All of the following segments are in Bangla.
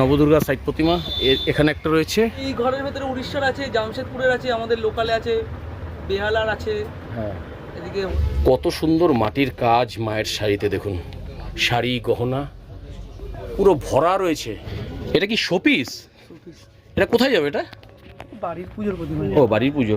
নবদুর্গা সাইড প্রতিমা এখানে একটা রয়েছে। এই ঘরের ভেতরে উড়িষ্যার আছে জামশেদপুরের আছে আমাদের লোকালে আছে বেহালার আছে। হ্যাঁ। এদিকে কত সুন্দর মাটির কাজ মায়ের শাড়িতে দেখুন। শাড়ি গহনা পুরো ভরা রয়েছে। এটা কি শোপিস। এটা কোথায় যাবে এটা? বাড়ির পুজোর প্রতিমা। ও বাড়ির পুজো।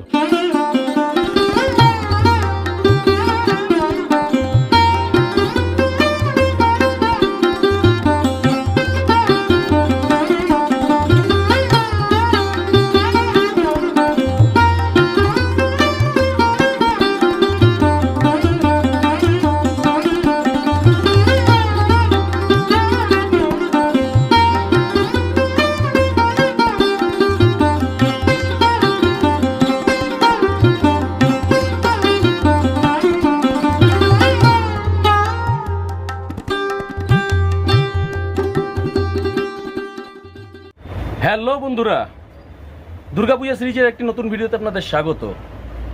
বন্ধুরা, দুর্গাপূজা সিরিজের একটি নতুন ভিডিওতে আপনাদের স্বাগত।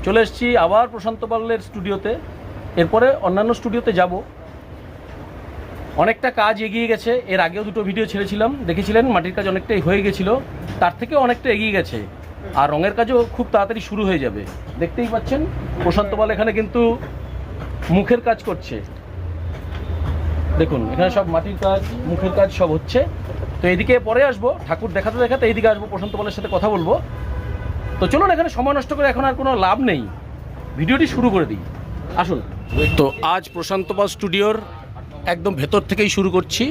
চলে এসেছি আবার প্রশান্ত পালের স্টুডিওতে। এরপরে অন্যান্য স্টুডিওতে যাব। অনেকটা কাজ এগিয়ে গেছে। এর আগেও দুটো ভিডিও ছেড়েছিলাম। দেখেছিলেন, মাটির কাজ অনেকটাই হয়ে গেছিল। তার থেকেও অনেকটা এগিয়ে গেছে। আর রঙের কাজও খুব তাড়াতাড়ি শুরু হয়ে যাবে। দেখতেই পাচ্ছেন, প্রশান্ত পাল এখানে কিন্তু মুখের কাজ করছে। দেখুন, এখানে সব মাটির কাজ, মুখের কাজ সব হচ্ছে। তো এদিকে পরে আসব, ঠাকুর দেখাতে দেখাতে এইদিকে আসব, প্রশান্ত পালের সাথে কথা বলব। তো চলুন, এখানে সময় নষ্ট করে এখন আর কোনো লাভ নেই। ভিডিওটি শুরু করে দিই। আসুন। তো আজ প্রশান্ত পাল স্টুডিওর একদম ভেতর থেকেই শুরু করছি।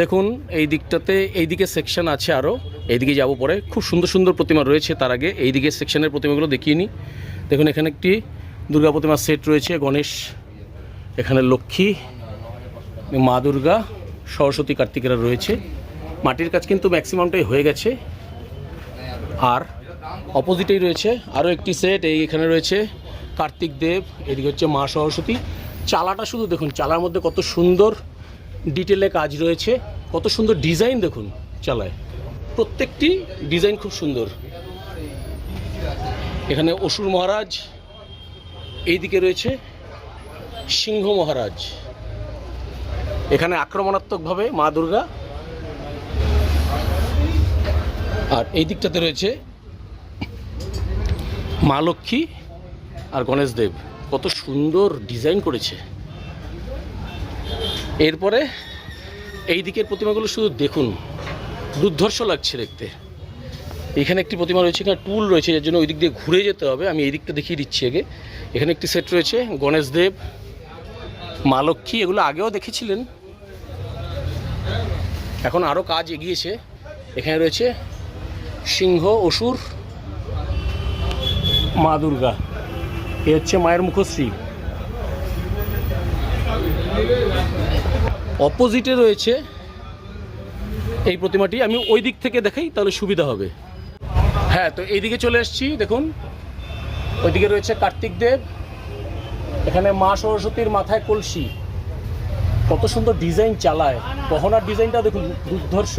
দেখুন, এই দিকটাতে এই দিকে সেকশন আছে আরও এইদিকে যাব পরে। খুব সুন্দর সুন্দর প্রতিমা রয়েছে তার আগে। এই দিকে সেকশনের প্রতিমাগুলো দেখিয়ে নিই দেখুন, এখানে একটি দুর্গা প্রতিমার সেট রয়েছে, গণেশ, এখানে লক্ষ্মী, মা দুর্গা সরস্বতী কার্তিকেরা রয়েছে। মাটির কাজ কিন্তু ম্যাক্সিমামটাই হয়ে গেছে। আর অপোজিটেই রয়েছে আরও একটি সেট, এই এখানে রয়েছে কার্তিক দেব, এদিকে হচ্ছে মা সরস্বতী। চালাটা শুধু দেখুন, চালার মধ্যে কত সুন্দর ডিটেলে কাজ রয়েছে, কত সুন্দর ডিজাইন দেখুন চালায়। প্রত্যেকটি ডিজাইন খুব সুন্দর। এখানে অসুর মহারাজ, এইদিকে রয়েছে সিংহ মহারাজ। এখানে আক্রমণাত্মকভাবে মা দুর্গা। আর এই দিকটাতে রয়েছে মা লক্ষ্মী আর গণেশ দেব। কত সুন্দর ডিজাইন করেছে। এরপরে এই দিকের প্রতিমাগুলো শুধু দেখুন, দুর্ধর্ষ লাগছে দেখতে। এখানে একটি প্রতিমা রয়েছে, এখানে টুল রয়েছে, যার জন্য ওই দিক দিয়ে ঘুরে যেতে হবে। আমি এই দিকটা দেখিয়ে দিচ্ছি আগে। এখানে একটি সেট রয়েছে, গণেশ দেব, মা লক্ষ্মী, এগুলো আগেও দেখেছিলেন। এখন আরও কাজ এগিয়েছে। এখানে রয়েছে সিংহ, অসুর, মা দুর্গা। এ হচ্ছে মায়ের মুখশ্রী। অপোজিটে রয়েছে এই প্রতিমাটি। আমি ওই দিক থেকে দেখাই, তাহলে সুবিধা হবে। হ্যাঁ তো এইদিকে চলে এসেছি দেখুন। ওইদিকে রয়েছে কার্তিক দেব। এখানে মা সরস্বতীর মাথায় কলসি। কত সুন্দর ডিজাইন চালায়, গহনার ডিজাইনটা দেখুন, দুর্ধর্ষ।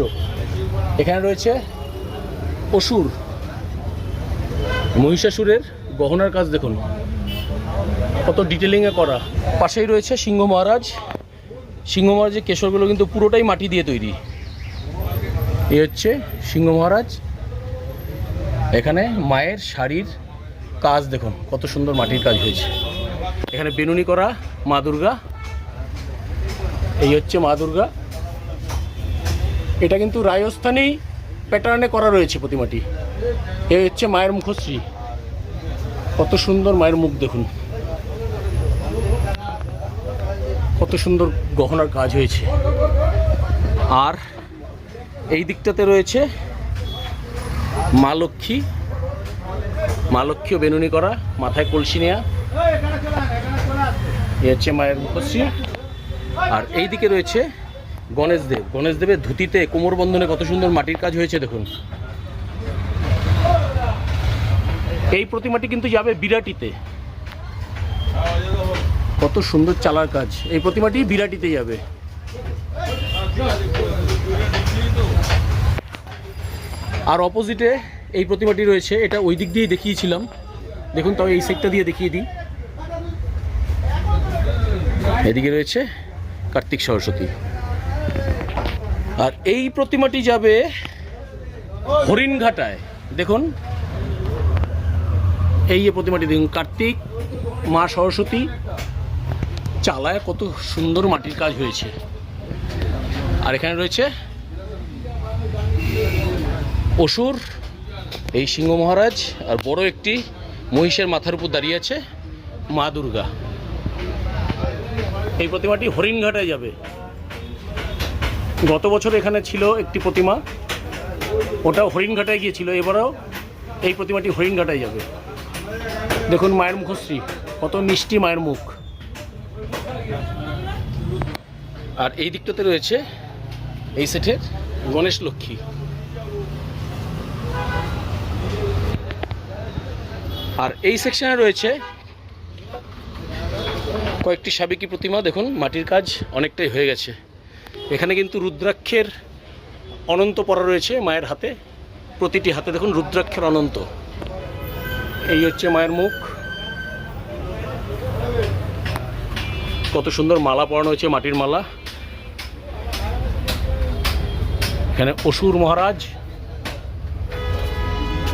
এখানে রয়েছে অসুর। মহিষাসুরের গহনার কাজ দেখুন। কত ডিটেলিংয়ে করা। পাশেই রয়েছে সিংহ মহারাজ। সিংহ মহারাজের কেশরগুলো কিন্তু পুরোটাই মাটি দিয়ে তৈরি। এই হচ্ছে সিংহ মহারাজ। এখানে মায়ের শাড়ির কাজ দেখুন, কত সুন্দর মাটির কাজ হয়েছে। এখানে বেনুনি করা, মা দুর্গা। এই হচ্ছে মা দুর্গা। এটা কিন্তু রাজস্থানেই প্যাটার্নে করা রয়েছে প্রতিমাটি। এই হচ্ছে মায়ের মুখশ্রী। কত সুন্দর মায়ের মুখ দেখুন। কত সুন্দর গহনার কাজ হয়েছে। আর এই দিকটাতে রয়েছে মা লক্ষ্মী। মা লক্ষ্মীও বেনুনি করা, মাথায় কলসি নেয়া। এ হচ্ছে মায়ের মুখশ্রী। আর এই দিকে রয়েছে গণেশ দেব। গণেশ দেবের ধুতিতে কোমর বন্ধনে কত সুন্দর মাটির কাজ হয়েছে দেখুন। এই প্রতিমাটি কিন্তু যাবে বিরাটিতে। কত সুন্দর চালার কাজ। এই প্রতিমাটি বিরাটিতে যাবে। আর অপোজিটে এই প্রতিমাটি রয়েছে, এটা ওই দিক দিয়েই দেখিয়েছিলাম। দেখুন তবে এই সেটটা দিয়ে দেখিয়ে দিই। এদিকে রয়েছে কার্তিক সরস্বতী। আর এই প্রতিমাটি যাবে হরিণঘাটায়। দেখুন, এই প্রতিমাটি দেখুন, কার্তিক, মা সরস্বতী, চালায় কত সুন্দর মাটির কাজ হয়েছে। আর এখানে রয়েছে অসুর, এই সিংহ মহারাজ, আর বড় একটি মহিষের মাথার উপর দাঁড়িয়ে আছে মা দুর্গা। এই প্রতিমাটি হরিণঘাটায় যাবে। গত বছর এখানে ছিল একটি প্রতিমা। ওটাও হরিণঘাটায় গিয়েছিল, এবারেও এই প্রতিমাটি হরিণঘাটায় যাবে। দেখুন মায়ের মুখশ্রী, কত মিষ্টি মায়ের মুখ। আর এই দিকটাতে রয়েছে এই সেটের গণেশ লক্ষ্মী। আর এই সেকশনে রয়েছে কয়েকটি সাবেকি প্রতিমা, দেখুন, মাটির কাজ অনেকটাই হয়ে গেছে। এখানে কিন্তু রুদ্রাক্ষের অনন্ত পরা রয়েছে মায়ের হাতে, প্রতিটি হাতে দেখুন রুদ্রাক্ষের অনন্ত। এই হচ্ছে মায়ের মুখ। কত সুন্দর মালা পরানো হয়েছে মাটির মালা। এখানে অসুর মহারাজ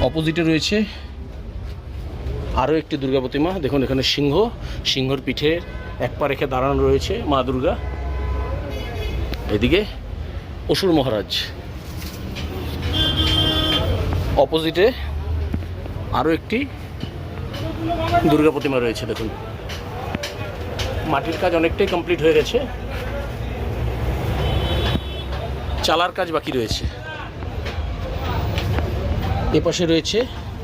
অপোজিটে রয়েছে। আরও একটি দুর্গা প্রতিমা। দেখুন, এখানে সিংহ, সিংহর পিঠে এক পা রেখে দাঁড়ানো রয়েছে মা দুর্গা। এদিকে অসুর মহারাজ। অপোজিটে আরও একটি দুর্গা প্রতিমা রয়েছে, দেখুন। মাটির কাজ অনেকটাই কমপ্লিট হয়ে গেছে। চালার কাজ বাকি রয়েছে। এপাশে রয়েছে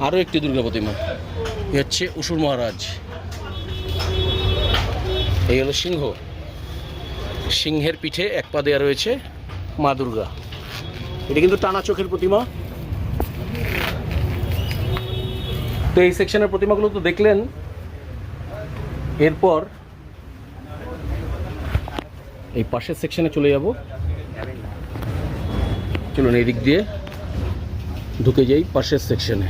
আরও একটি দুর্গা প্রতিমা। হচ্ছে অসুর মহারাজ। এই হলো সিংহ। সিংহের পিঠে এক পা দেওয়া রয়েছে মা দুর্গা। এটা কিন্তু টানা চোখের প্রতিমা। তো এই সেকশনের প্রতিমাগুলো তো দেখলেন। এরপর এই পাশের সেকশনে চলে যাব। চলুন এই দিক দিয়ে ঢুকে যাই পাশের সেকশনে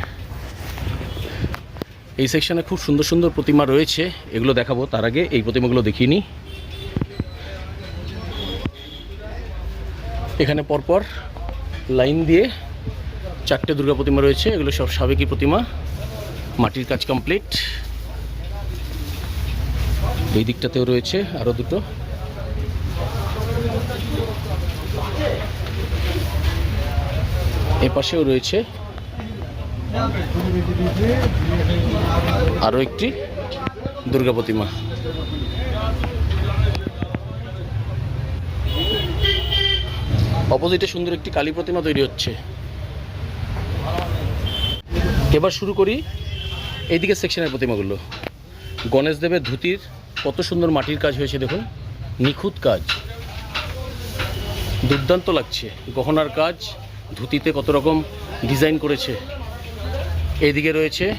এই সেকশনে খুব সুন্দর সুন্দর প্রতিমা রয়েছে, এগুলো দেখাবো তার আগে, এই প্রতিমাগুলো দেখিয়ে নিই। এখানে পরপর লাইন দিয়ে চারটে দুর্গা প্রতিমা রয়েছে, এগুলো সব সাবেকি প্রতিমা, মাটির কাজ কমপ্লিট এই দিকটাতেও রয়েছে আরও দুটো। এ পাশেও রয়েছে আরও একটি দুর্গা প্রতিমা। অপোজিটে সুন্দর একটি কালী প্রতিমা তৈরি হচ্ছে। এবার শুরু করি এইদিকে সেকশনের প্রতিমাগুলো। গণেশ দেবের ধুতির কত সুন্দর মাটির কাজ হয়েছে দেখুন, নিখুঁত কাজ। দুর্দান্ত লাগছে, গহনার কাজ, ধুতিতে কত রকম ডিজাইন করেছে। এইদিকে রয়েছে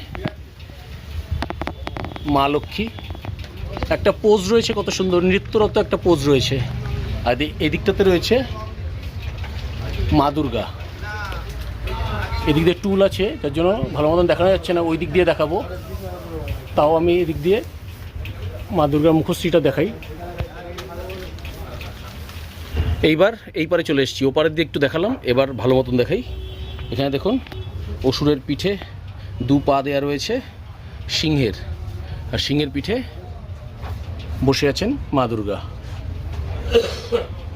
মা লক্ষ্মী। একটা পোজ রয়েছে, কত সুন্দর, নৃত্যরত একটা পোজ রয়েছে। আর এদি- এদিকটাতে রয়েছে মা দুর্গা। এদিক দিয়ে টুল আছে তার জন্য ভালো মতন দেখানো যাচ্ছে না ওই দিক দিয়ে দেখাবো। তাও আমি এদিক দিয়ে মা দুর্গার মুখশ্রীটা দেখাই। এইবার এই পারে চলে এসেছি, ওপারের দিয়ে একটু দেখালাম, এবার ভালো মতন দেখাই। এখানে দেখুন, অসুরের পিঠে দু পা দেওয়া রয়েছে সিংহের। আর সিংহের পিঠে বসে আছেন মা দুর্গা।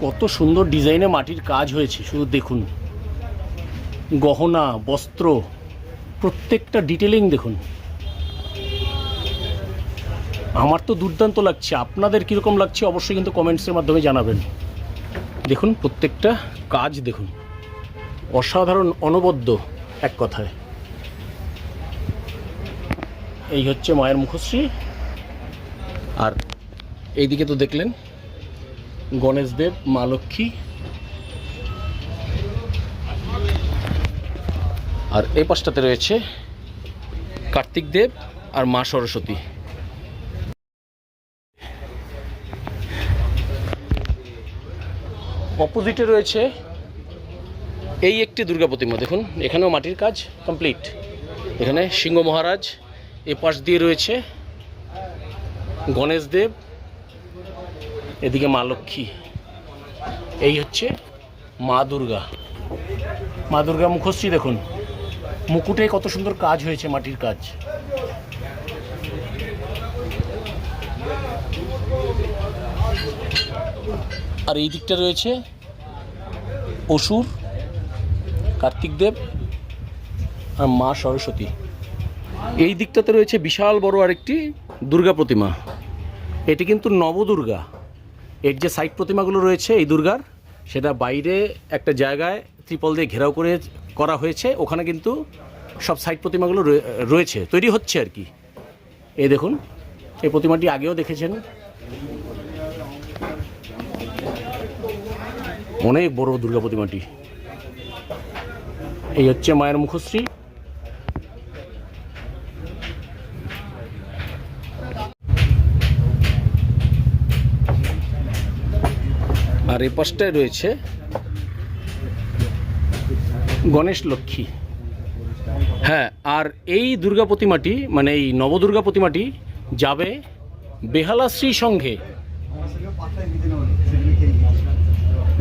কত সুন্দর ডিজাইনে মাটির কাজ হয়েছে, শুধু দেখুন। গহনা, বস্ত্র, প্রত্যেকটা ডিটেলিং দেখুন। আমার তো দুর্দান্ত লাগছে, আপনাদের কীরকম লাগছে অবশ্যই কিন্তু কমেন্টসের মাধ্যমে জানাবেন। দেখুন, প্রত্যেকটা কাজ দেখুন। অসাধারণ, অনবদ্য এক কথায়। এই হচ্ছে মায়ের মুখশ্রী। আর এইদিকে তো দেখলেন গণেশ দেব, মা লক্ষ্মী। আর এই পাশটাতে রয়েছে কার্তিক দেব আর মা সরস্বতী। অপোজিটে রয়েছে এই একটি দুর্গা প্রতিমা দেখুন, এখানেও মাটির কাজ কমপ্লিট। এখানে সিংহ মহারাজ এ পাশ দিয়ে রয়েছে গণেশ দেব, এদিকে মা লক্ষ্মী। এই হচ্ছে মা দুর্গা। মা দুর্গা মুখশ্রী দেখুন, মুকুটে কত সুন্দর কাজ হয়েছে মাটির কাজ। আর এই দিকটা রয়েছে অসুর, কার্তিক দেব আর মা সরস্বতী। এই দিকটাতে রয়েছে বিশাল বড় আরেকটি দুর্গা প্রতিমা। এটি কিন্তু নবদুর্গা। এর যে সাইড প্রতিমাগুলো রয়েছে এই দুর্গার, সেটা বাইরে একটা জায়গায় ত্রিপল দিয়ে ঘেরাও করে করা হয়েছে। ওখানে কিন্তু সব সাইড প্রতিমাগুলো রয়ে- রয়েছে। তৈরি হচ্ছে আর কি। এই দেখুন, এই প্রতিমাটি আগেও দেখেছেন। অনেক বড় দুর্গা প্রতিমাটি। এই হচ্ছে মায়ের মুখশ্রী। আর এই পাশটায় রয়েছে গণেশ লক্ষ্মী। হ্যাঁ আর এই দুর্গা প্রতিমাটি মানে এই নবদুর্গা প্রতিমাটি যাবে বেহালা শ্রী সঙ্ঘে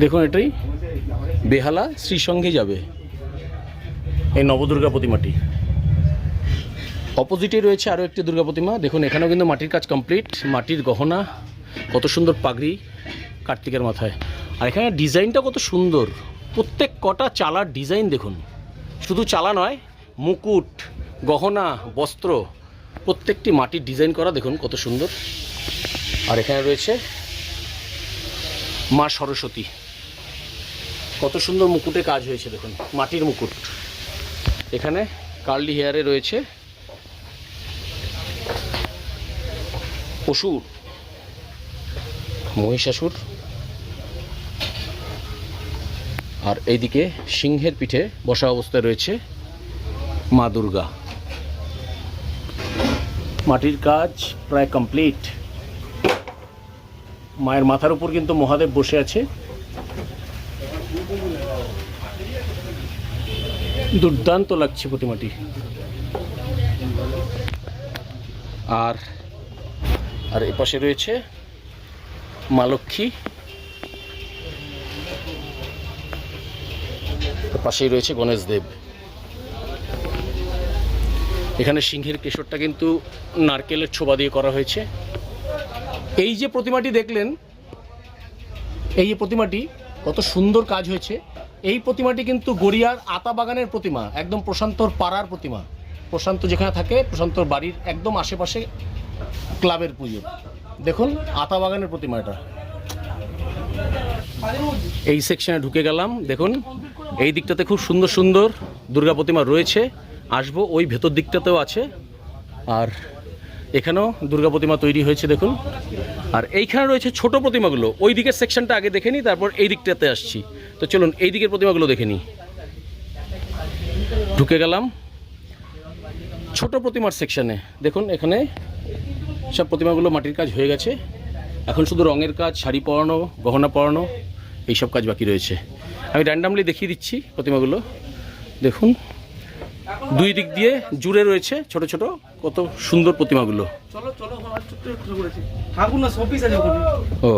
দেখুন এটাই, বেহালা শ্রী সঙ্ঘে যাবে এই নবদুর্গা প্রতিমাটি। অপোজিটে রয়েছে আরও একটি দুর্গা প্রতিমা। দেখুন, এখানেও কিন্তু মাটির কাজ কমপ্লিট, মাটির গহনা, কত সুন্দর পাগড়ি। কার্তিকের মাথায়। আর এখানে ডিজাইনটা কত সুন্দর। প্রত্যেক কটা চালার ডিজাইন দেখুন। শুধু চালা নয়, মুকুট, গহনা, বস্ত্র, প্রত্যেকটি মাটির ডিজাইন করা দেখুন কত সুন্দর। আর এখানে রয়েছে মা সরস্বতী। কত সুন্দর মুকুটে কাজ হয়েছে দেখুন, মাটির মুকুট। এখানে কার্লি হেয়ারে রয়েছে অসুর, মহিষাসুর। আর এইদিকে সিংহের পিঠে বসা অবস্থায় রয়েছে মা দুর্গা। মাটির কাজ প্রায় কমপ্লিট। মায়ের মাথার উপর কিন্তু মহাদেব বসে আছে। দুর্দান্ত লাগছে প্রতিমাটি। আর আর এপাশে রয়েছে মা লক্ষ্মী। পাশেই রয়েছে গণেশ দেব। এখানে সিংহের কেশরটা কিন্তু নারকেলের ছোবা দিয়ে করা হয়েছে। এই যে প্রতিমাটি দেখলেন, এই যে প্রতিমাটি কত সুন্দর কাজ হয়েছে। এই প্রতিমাটি কিন্তু গড়িয়ার আতা বাগানের প্রতিমা, একদম প্রশান্তর পাড়ার প্রতিমা। প্রশান্ত যেখানে থাকে, প্রশান্তর বাড়ির একদম আশেপাশে ক্লাবের পুজো। দেখুন, আতা বাগানের প্রতিমা এটা এই সেকশনে ঢুকে গেলাম, দেখুন। এই দিকটাতে খুব সুন্দর সুন্দর দুর্গা প্রতিমা রয়েছে। আসব, ওই ভেতর দিকটাতেও আছে। আর এখানেও দুর্গা প্রতিমা তৈরি হয়েছে, দেখুন। আর এইখানে রয়েছে ছোট প্রতিমাগুলো। ওই দিকের সেকশনটা আগে দেখে নিই, তারপর এই দিকটাতে আসছি। তো চলুন, এই দিকের প্রতিমাগুলো দেখে নিই। ঢুকে গেলাম। ছোট প্রতিমার সেকশানে দেখুন, এখানে সব প্রতিমাগুলো মাটির কাজ হয়ে গেছে। এখন শুধু রঙের কাজ, শাড়ি পরানো, গহনা পরানো, এইসব কাজ বাকি রয়েছে। আমি র্যান্ডামলি দেখিয়ে দিচ্ছি প্রতিমাগুলো। দেখুন দুই দিক দিয়ে জুড়ে রয়েছে ছোট ছোট কত সুন্দর প্রতিমাগুলো। ও।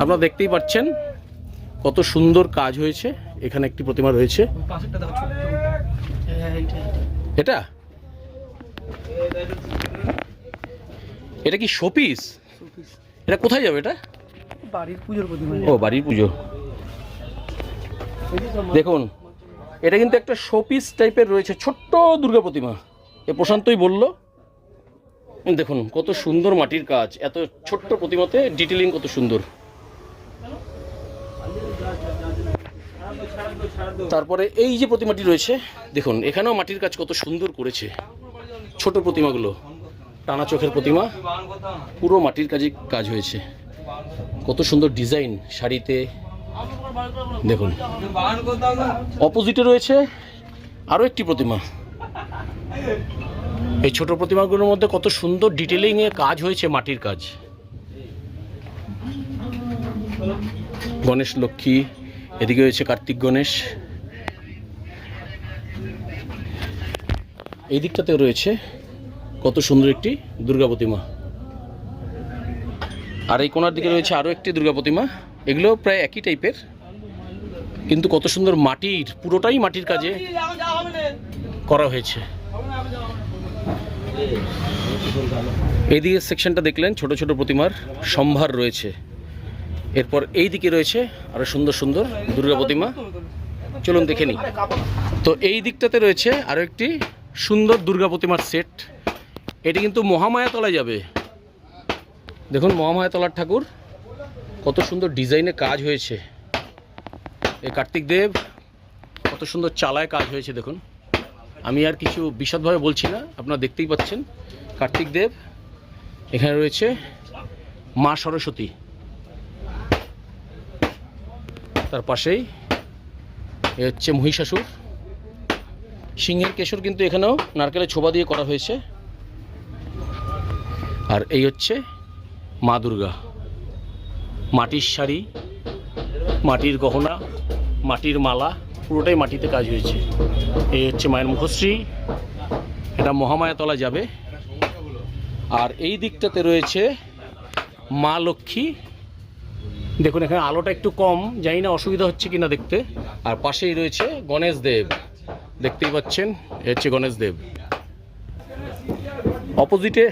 আপনারা দেখতেই পাচ্ছেন কত সুন্দর কাজ হয়েছে। এখানে একটি প্রতিমা রয়েছে। হ্যাঁ এইটা এটা? এটা কি শোপিস এটা কোথায় যাবে এটা? বাড়ির পুজোর প্রতিমা ও বাড়ির পুজো। দেখুন এটা কিন্তু একটা শোপিস টাইপের রয়েছে ছোট্ট দুর্গা প্রতিমা। এ প্রশান্তই বলল দেখুন কত সুন্দর মাটির কাজ এত ছোট্ট প্রতিমাতে ডিটেলিং কত সুন্দর। তারপরে এই যে প্রতিমাটি রয়েছে দেখুন এখানেও মাটির কাজ কত সুন্দর করেছে ছোট প্রতিমাগুলো টানা চোখের প্রতিমা পুরো মাটির কাজে কাজ হয়েছে। কত সুন্দর ডিজাইন শাড়িতে। দেখুন। অপোজিটে রয়েছে আরও একটি প্রতিমা। এই ছোট প্রতিমাগুলোর মধ্যে কত সুন্দর ডিটেলিংয়ে কাজ হয়েছে মাটির কাজ। গণেশ, লক্ষ্মী, এদিকে রয়েছে কার্তিক গণেশ। এই দিকটাতেও রয়েছে কত সুন্দর একটি দুর্গা প্রতিমা। আর এই কোনার দিকে রয়েছে আরও একটি দুর্গা প্রতিমা। এগুলো প্রায় একই টাইপের, কিন্তু কত সুন্দর মাটির, পুরোটাই মাটির কাজে করা হয়েছে। এইদিকে সেকশনটা দেখলেন, ছোট ছোট প্রতিমার সম্ভার রয়েছে। এরপর এই দিকে রয়েছে আরও সুন্দর সুন্দর দুর্গা প্রতিমা। চলুন দেখে নিই। তো এই দিকটাতে রয়েছে আরও একটি সুন্দর দুর্গা প্রতিমার সেট। এটি কিন্তু মহামায়াতলায় যাবে। দেখুন মহামায়াতলার ঠাকুর, কত সুন্দর ডিজাইনে কাজ হয়েছে। এই কার্তিক দেব, কত সুন্দর চালায় কাজ হয়েছে, দেখুন। আমি আর কিছু বিশদভাবে বলছি না, আপনারা দেখতেই পাচ্ছেন। কার্তিক দেব, এখানে রয়েছে মা সরস্বতী। তার পাশেই এ হচ্ছে মহিষাসুর। সিংহের কেশর কিন্তু এখানেও নারকেলের ছোবা দিয়ে করা হয়েছে। আর এই হচ্ছে মা দুর্গা। মাটির শাড়ি, মাটির গহনা, মাটির মালা, পুরোটাই মাটিতে কাজ হয়েছে। এই হচ্ছে মায়ের মুখশ্রী। এটা মহামায়াতলা যাবে। আর এই দিকটাতে রয়েছে মা লক্ষ্মী। দেখুন, এখানে আলোটা একটু কম, জানি না অসুবিধা হচ্ছে কিনা দেখতে। আর পাশেই রয়েছে গণেশ দেব। দেখতেই পাচ্ছেন, এ হচ্ছে গণেশ দেব। অপোজিটে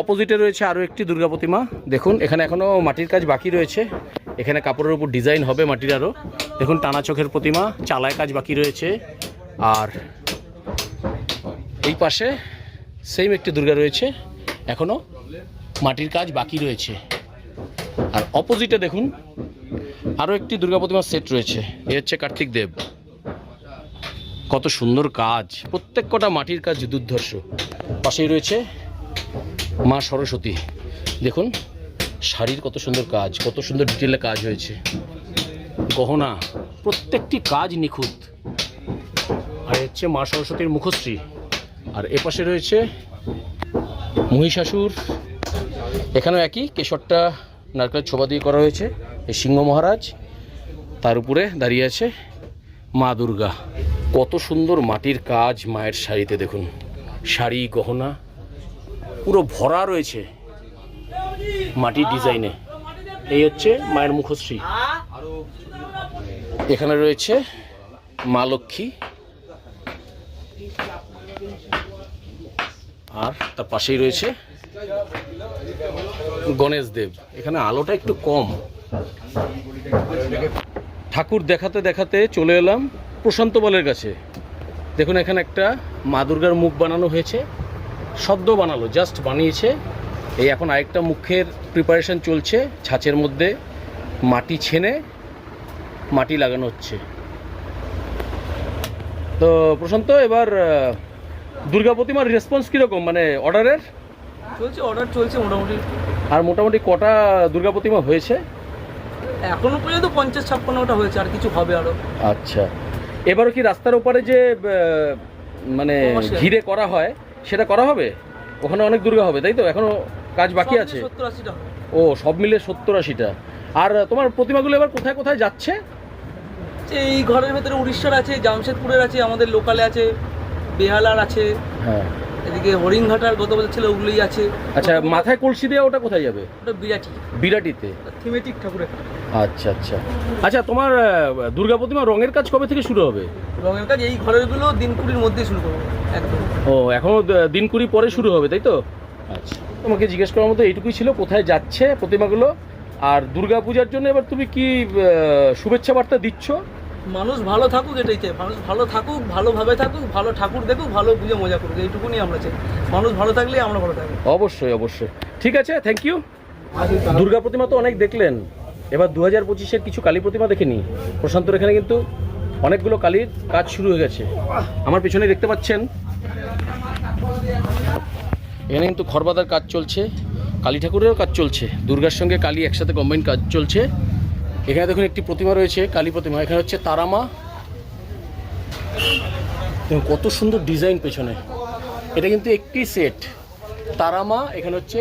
অপোজিটে রয়েছে আরও একটি দুর্গা প্রতিমা। দেখুন, এখানে এখনও মাটির কাজ বাকি রয়েছে। এখানে কাপড়ের উপর ডিজাইন হবে মাটির আরও দেখুন, টানা চোখের প্রতিমা, চালায় কাজ বাকি রয়েছে। আর এই পাশে সেম একটি দুর্গা রয়েছে। এখনও মাটির কাজ বাকি রয়েছে। আর অপোজিটে দেখুন আরও একটি দুর্গা প্রতিমার সেট রয়েছে। এ হচ্ছে কার্তিক দেব। কত সুন্দর কাজ। প্রত্যেক কটা মাটির কাজ দুর্ধর্ষ। পাশেই রয়েছে মা সরস্বতী, দেখুন, শাড়ির কত সুন্দর কাজ, কত সুন্দর ডিটেলে কাজ হয়েছে। গহনা, প্রত্যেকটি কাজ নিখুঁত। আর হচ্ছে মা সরস্বতীর মুখশ্রী। আর এপাশে রয়েছে মহিষাসুর। এখানেও একই, কেশরটা নারকেলের ছোবা দিয়ে করা হয়েছে, এই সিংহ মহারাজ। তার উপরে দাঁড়িয়ে আছে মা দুর্গা। কত সুন্দর মাটির কাজ মায়ের শাড়িতে, দেখুন। শাড়ি, গহনা পুরো ভরা রয়েছে মাটির ডিজাইনে। এই হচ্ছে মায়ের মুখশ্রী। এখানে রয়েছে মা লক্ষ্মী আর তার পাশেই রয়েছে গণেশ দেব। এখানে আলোটা একটু কম। ঠাকুর দেখাতে দেখাতে চলে এলাম প্রশান্ত বলের কাছে। দেখুন, এখানে একটা মা দুর্গার মুখ বানানো হয়েছে। শব্দ বানালো জাস্ট বানিয়েছে। এই এখন আরেকটা মুখের প্রিপারেশন চলছে ছাঁচের মধ্যে মাটি ছেনে মাটি লাগানো হচ্ছে। তো প্রশান্ত এবার দুর্গা প্রতিমার রেসপন্স কীরকম? মানে অর্ডারের চলছে অর্ডার চলছে মোটামুটি। আর মোটামুটি কটা দুর্গা প্রতিমা হয়েছে? এখনও পর্যন্ত পঞ্চাশ ছাপ্পান্নটা হয়েছে আর কিছু হবে আরও আচ্ছা। এবারও কি রাস্তার ওপারে যে মানে ঘিরে করা হয় সেটা করা হবে? ওখানে অনেক দুর্গা হবে তাই তো? এখনও কাজ বাকি আছে। সত্তর আশিটা ও সব মিলে সত্তর আশিটা। আর তোমার প্রতিমাগুলো এবার কোথায় কোথায় যাচ্ছে? যে এই ঘরের ভেতরে উড়িষ্যার আছে জামশেদপুরের আছে আমাদের লোকালে আছে বেহালার আছে। হ্যাঁ। এদিকে হরিণঘাটার গত বছর ছিল ওগুলোই আছে। আচ্ছা মাথায় কলসি দেওয়া ওটা কোথায় যাবে? ওটা বিরাটি। বিরাটিতে? থিমেটিক ঠাকুরের আচ্ছা আচ্ছা। আচ্ছা তোমার দুর্গা প্রতিমা রঙের কাজ কবে থেকে শুরু হবে? রঙের কাজ এই ঘরেরগুলো দিন কুড়ির মধ্যে শুরু করব একদম। ও এখনও দ- দিন কুড়ি পরে শুরু হবে তাই তো? আচ্ছা। তোমাকে জিজ্ঞেস করার মতো এইটুকুই ছিল কোথায় যাচ্ছে প্রতিমাগুলো? আর দুর্গা পূজার জন্য এবার তুমি কি শুভেচ্ছা বার্তা দিচ্ছ? মানুষ ভালো থাকুক এটাই চাই। মানুষ ভালো থাকুক ভালোভাবে থাকুক ভালো ঠাকুর দেখুক ভালো পুজো মজা করুক এইটুকুনি আমরা চাই। মানুষ ভালো থাকলে আমরা ভালো থাকব। অবশ্যই অবশ্যই। ঠিক আছে থ্যাংক ইউ দুর্গা প্রতিমা তো অনেক দেখলেন। এবার দু হাজার পঁচিশের কিছু কালী প্রতিমা দেখেনি। প্রশান্তর এখানে কিন্তু অনেকগুলো কালীর কাজ শুরু হয়ে গেছে। আমার পিছনে দেখতে পাচ্ছেন। এখানে কিন্তু খরবাদার কাজ চলছে কালী ঠাকুরেরও কাজ চলছে দুর্গার সঙ্গে কালী একসাথে কম্বাইন কাজ চলছে। এখানে দেখুন একটি প্রতিমা রয়েছে, কালী প্রতিমা। এখানে হচ্ছে তারামা। দেখুন কত সুন্দর ডিজাইন পেছনে। এটা কিন্তু একটি সেট। তারামা, এখানে হচ্ছে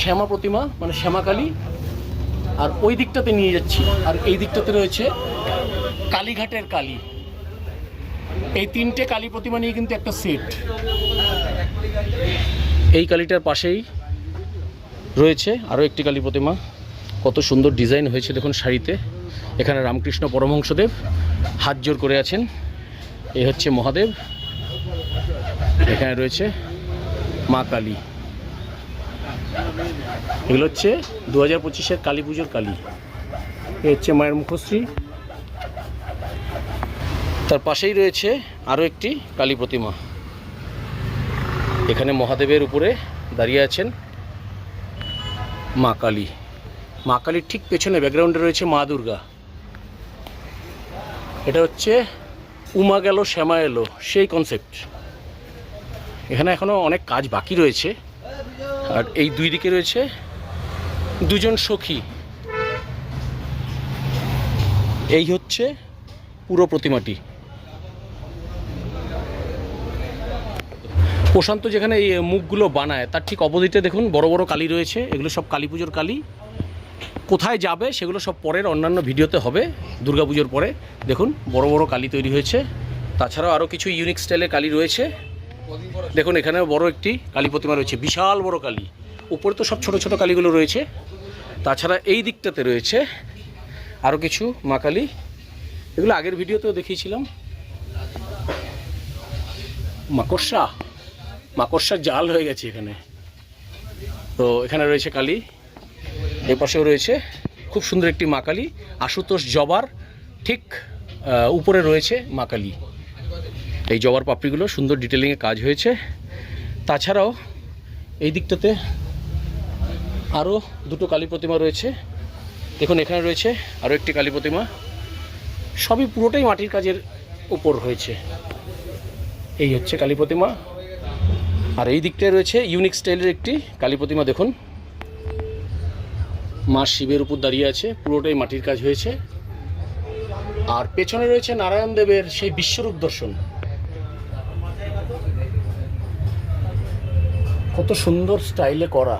শ্যামা প্রতিমা মানে শ্যামাকালী আর ওই দিকটাতে নিয়ে যাচ্ছি। আর এই দিকটাতে রয়েছে কালীঘাটের কালী। এই তিনটে কালী প্রতিমা নিয়ে কিন্তু একটা সেট। এই কালীটার পাশেই রয়েছে আরও একটি কালী প্রতিমা। কত সুন্দর ডিজাইন হয়েছে দেখুন শাড়িতে। এখানে রামকৃষ্ণ পরমহংসদেব হাত জোর করে আছেন। এই হচ্ছে মহাদেব। এখানে রয়েছে মা কালী। এগুলো হচ্ছে দু হাজার পঁচিশের কালী পুজোর কালী। এ হচ্ছে মায়ের মুখশ্রী। তার পাশেই রয়েছে আরও একটি কালী প্রতিমা। এখানে মহাদেবের উপরে দাঁড়িয়ে আছেন মা কালী। মা কালীর ঠিক পেছনে ব্যাকগ্রাউন্ডে রয়েছে মা দুর্গা। এটা হচ্ছে উমা গেল, শ্যামা এলো, সেই কনসেপ্ট এখানে এখনও অনেক কাজ বাকি রয়েছে। আর এই দুই দিকে রয়েছে দুজন সখী। এই হচ্ছে পুরো প্রতিমাটি। প্রশান্ত যেখানে এই মুখগুলো বানায়, তার ঠিক অপোজিটে দেখুন বড় বড় কালী রয়েছে, এগুলো সব কালী পুজোর কালী। কোথায় যাবে সেগুলো সব পরের অন্যান্য ভিডিওতে হবে দুর্গাপুজোর পরে। দেখুন, বড় বড় কালী তৈরি হয়েছে। তাছাড়াও আরও কিছু ইউনিক স্টাইলের কালী রয়েছে। দেখুন এখানে বড় একটি কালী প্রতিমা রয়েছে, বিশাল বড় কালী। উপরে তো সব ছোট ছোট কালীগুলো রয়েছে। তাছাড়া এই দিকটাতে রয়েছে আরও কিছু মা কালী। এগুলো আগের ভিডিওতেও দেখিয়েছিলাম। মাকড়সা। মাকড়সার জাল হয়ে গেছে এখানে। তো এখানে রয়েছে কালী। এ পাশেও রয়েছে খুব সুন্দর একটি মা কালী। আশুতোষ জবার ঠিক উপরে রয়েছে মা কালী। এই জবার পাপড়িগুলো সুন্দর ডিটেলিংয়ে কাজ হয়েছে। তাছাড়াও এই দিকটাতে আরও দুটো কালী প্রতিমা রয়েছে। দেখুন, এখানে রয়েছে আরও একটি কালী প্রতিমা। সবই পুরোটাই মাটির কাজের উপর হয়েছে। এই হচ্ছে কালী প্রতিমা। আর এই দিকটায় রয়েছে ইউনিক স্টাইলের একটি কালী প্রতিমা, দেখুন। মা শিবের উপর দাঁড়িয়ে আছে, পুরোটাই মাটির কাজ হয়েছে। আর পেছনে রয়েছে নারায়ণ দেবের সেই বিশ্বরূপ দর্শন। কত সুন্দর স্টাইলে করা।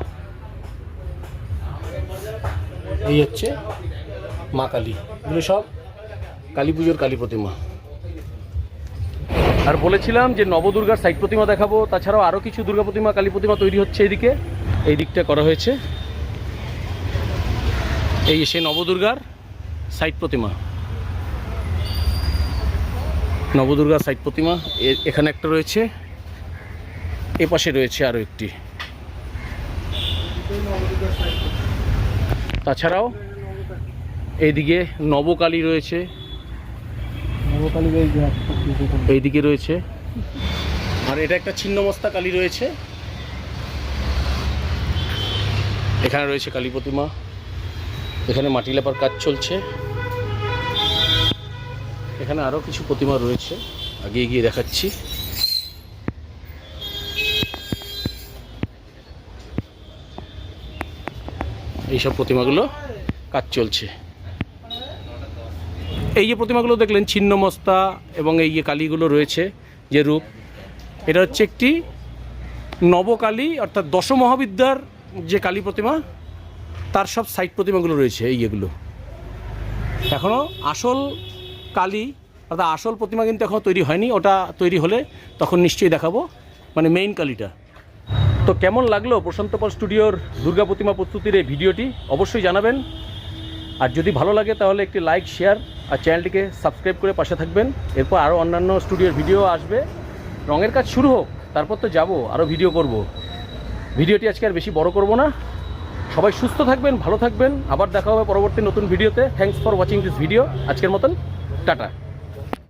এই হচ্ছে মা কালী। এগুলো সব কালী পুজোর কালী প্রতিমা। আর বলেছিলাম যে নবদুর্গার সাইড প্রতিমা দেখাবো, তাছাড়াও আরও কিছু দুর্গা প্রতিমা, কালী প্রতিমা তৈরি হচ্ছে এদিকে। এই দিকটা করা হয়েছে। এই সে নবদুর্গার সাইড প্রতিমা। নবদুর্গার সাইড প্রতিমা এখানে একটা রয়েছে, এ পাশে রয়েছে আরও একটি। তাছাড়াও এইদিকে নবকালী রয়েছে। এইদিকে রয়েছে। আর এটা একটা ছিন্নমস্তা কালী রয়েছে। এখানে রয়েছে কালী প্রতিমা। এখানে মাটি লেপার কাজ চলছে। এখানে আরও কিছু প্রতিমা রয়েছে। আগে গিয়ে দেখাচ্ছি। এইসব প্রতিমাগুলো কাজ চলছে। এই যে প্রতিমাগুলো দেখলেন ছিন্নমস্তা এবং এই যে কালীগুলো রয়েছে, যে রূপ, এটা হচ্ছে একটি নবকালী অর্থাৎ দশ মহাবিদ্যার যে কালী প্রতিমা তার সব সাইড প্রতিমাগুলো রয়েছে, এই এগুলো এখনও আসল কালী, অর্থাৎ আসল প্রতিমা কিন্তু এখনও তৈরি হয়নি, ওটা তৈরি হলে তখন নিশ্চয়ই দেখাবো মানে মেইন কালীটা। তো কেমন লাগল প্রশান্ত পাল স্টুডিওর দুর্গা প্রতিমা প্রস্তুতির এই ভিডিওটি? অবশ্যই জানাবেন। আর যদি ভালো লাগে তাহলে একটি লাইক, শেয়ার আর চ্যানেলটিকে সাবস্ক্রাইব করে পাশে থাকবেন। এরপর আরও অন্যান্য স্টুডিওর ভিডিও আসবে। রঙের কাজ শুরু হোক, তারপর তো যাব, আরও ভিডিও করব। ভিডিওটি আজকে আর বেশি বড় করব না। সবাই সুস্থ থাকবেন, ভালো থাকবেন। আবার দেখা হবে পরবর্তী নতুন ভিডিওতে। Thanks for watching this video আজকের মতন, টাটা।